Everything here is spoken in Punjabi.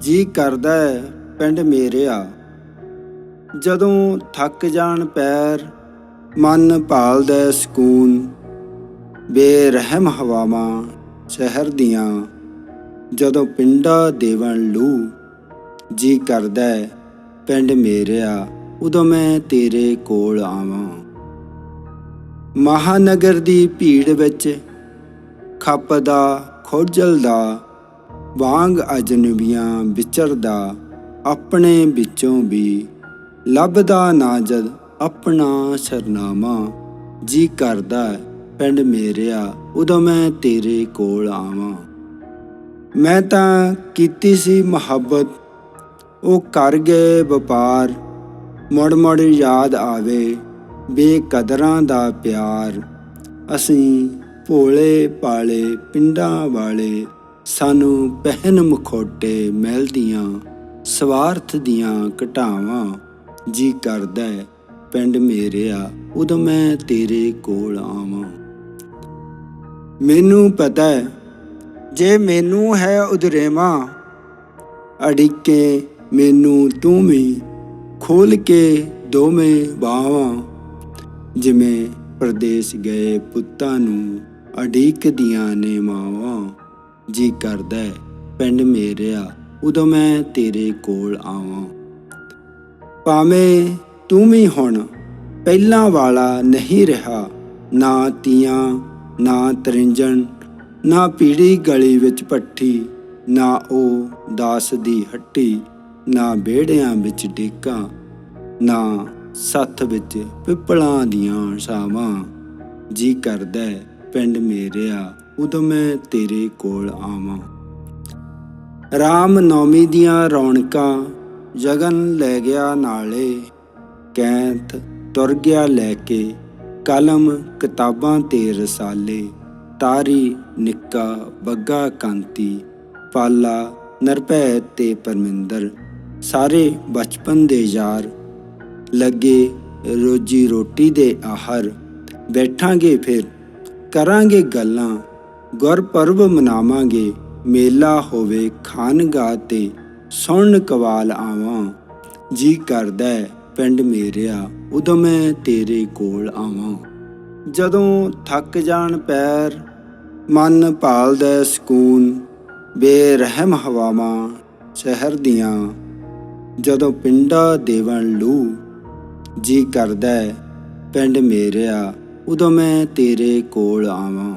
ਜੀ ਕਰਦਾ ਹੈ ਪਿੰਡ ਮੇਰਿਆ। ਜਦੋਂ ਥੱਕ ਜਾਣ ਪੈਰ, ਮਨ ਭਾਲਦਾ ਸਕੂਨ। ਬੇਰਹਿਮ ਹਵਾਵਾਂ ਸ਼ਹਿਰ ਦੀਆਂ, ਜਦੋਂ ਪਿੰਡਾ ਦੇਵਣ ਲੂ। ਜੀ ਕਰਦਾ ਹੈ ਪਿੰਡ ਮੇਰਿਆ, ਉਦੋਂ ਮੈਂ ਤੇਰੇ ਕੋਲ ਆਵਾਂ। ਮਹਾਨਗਰ ਦੀ ਭੀੜ ਵਿੱਚ ਖੱਪਦਾ, ਖੋਜਲਦਾ ਵਾਂਗ ਅਜਨਬੀਆਂ ਵਿਚਰਦਾ ਆਪਣੇ ਵਿੱਚੋਂ ਵੀ ਲੱਭਦਾ ਨਾ ਜਦ ਆਪਣਾ ਸਰਨਾਮਾ ਜੀ ਕਰਦਾ ਪਿੰਡ ਮੇਰਿਆ, ਉਦੋਂ ਮੈਂ ਤੇਰੇ ਕੋਲ ਆਵਾਂ। ਮੈਂ ਤਾਂ ਕੀਤੀ ਸੀ ਮੁਹੱਬਤ, ਉਹ ਕਰ ਗਏ ਵਪਾਰ, ਮੁੜ ਮੁੜ ਯਾਦ ਆਵੇ ਬੇਕਦਰਾਂ ਦਾ ਪਿਆਰ। ਅਸੀਂ ਭੋਲੇ ਪਾਲੇ ਪਿੰਡਾਂ ਵਾਲੇ ਸਾਨੂੰ ਪਹਿਨ ਮਖੋਟੇ ਮਹਿਲਦੀਆਂ, ਸਵਾਰਥ ਦੀਆਂ ਘਟਾਵਾਂ, ਜੀ ਕਰਦਾ ਪਿੰਡ ਮੇਰਿਆ, ਉਦੋਂ ਮੈਂ ਤੇਰੇ ਕੋਲ ਆਵਾਂ। ਮੈਨੂੰ ਪਤਾ ਹੈ, ਜੇ ਮੈਨੂੰ ਹੈ ਉਦਰੇਵਾ ਅੜਿੱਕੇ ਮੈਨੂੰ ਤੂੰ ਵੀ ਖੋਲ ਕੇ ਦੋਵੇਂ ਬਾਹਾਂ ਜਿਵੇਂ ਪ੍ਰਦੇਸ਼ ਗਏ ਪੁੱਤਾਂ ਨੂੰ ਅੜਿੱਕਦੀਆਂ ਨੇ ਮਾਵਾਂ ਜੀ ਕਰਦਾ ਪਿੰਡ ਮੇਰਿਆ, ਉਦੋਂ ਮੈਂ ਤੇਰੇ ਕੋਲ ਆਵਾਂ। ਭਾਵੇਂ ਤੂੰ ਵੀ ਹੁਣ ਪਹਿਲਾਂ ਵਾਲਾ ਨਹੀਂ ਰਿਹਾ, ਨਾ ਤੀਆਂ, ਨਾ ਤਰਿੰਜਣ, ਨਾ ਪੀੜੀ ਗਲੀ ਵਿੱਚ ਪੱਠੀ ਨਾ ਉਹ ਦਾਸ ਦੀ ਹੱਟੀ, ਨਾ ਬੇੜਿਆਂ ਵਿੱਚ ਡੇਕਾਂ, ਨਾ ਸੱਥ ਵਿੱਚ ਪਿੱਪਲਾਂ ਦੀਆਂ ਛਾਵਾਂ। ਜੀ ਕਰਦਾ ਪਿੰਡ ਮੇਰਿਆ ਉਦੋਂ ਮੈਂ ਤੇਰੇ ਕੋਲ ਆਵਾਂ। ਰਾਮ ਨੌਮੀ ਦੀਆਂ ਰੌਣਕਾਂ ਜਗਨ ਲੈ ਗਿਆ ਨਾਲੇ। ਕੈਂਤ ਤੁਰ ਗਿਆ ਲੈ ਕੇ, ਕਲਮ ਕਿਤਾਬਾਂ ਤੇ ਰਸਾਲੇ। ਤਾਰੀ, ਨਿੱਕਾ, ਬੱਗਾ, ਕਾਂਤੀ, ਪਾਲਾ, ਨਿਰਭੈ ਤੇ ਪਰਮਿੰਦਰ, ਸਾਰੇ ਬਚਪਨ ਦੇ ਯਾਰ। ਲੱਗੇ ਰੋਜੀ ਰੋਟੀ ਦੇ ਆਹਰ, ਬੈਠਾਂਗੇ ਫਿਰ, ਕਰਾਂਗੇ ਗੱਲਾਂ। ਗੁਰਪਰਬ ਮਨਾਵਾਂਗੇ, ਮੇਲਾ ਹੋਵੇ ਖਾਨਗਾ ਤੇ ਸੁਣ ਕਵਾਲ ਆਵਾਂ। ਜੀ ਕਰਦਾ ਪਿੰਡ ਮੇਰਿਆ, ਉਦੋਂ ਮੈਂ ਤੇਰੇ ਕੋਲ ਆਵਾਂ। ਜਦੋਂ ਥੱਕ ਜਾਣ ਪੈਰ, ਮਨ ਭਾਲਦਾ ਹੈ ਸਕੂਨ, ਬੇਰਹਿਮ ਹਵਾਵਾਂ ਸ਼ਹਿਰ ਦੀਆਂ। ਜਦੋਂ ਪਿੰਡਾ ਦੇਵਣ ਲੂ, ਜੀ ਕਰਦਾ ਪਿੰਡ ਮੇਰਿਆ, ਉਦੋਂ ਮੈਂ ਤੇਰੇ ਕੋਲ ਆਵਾਂ।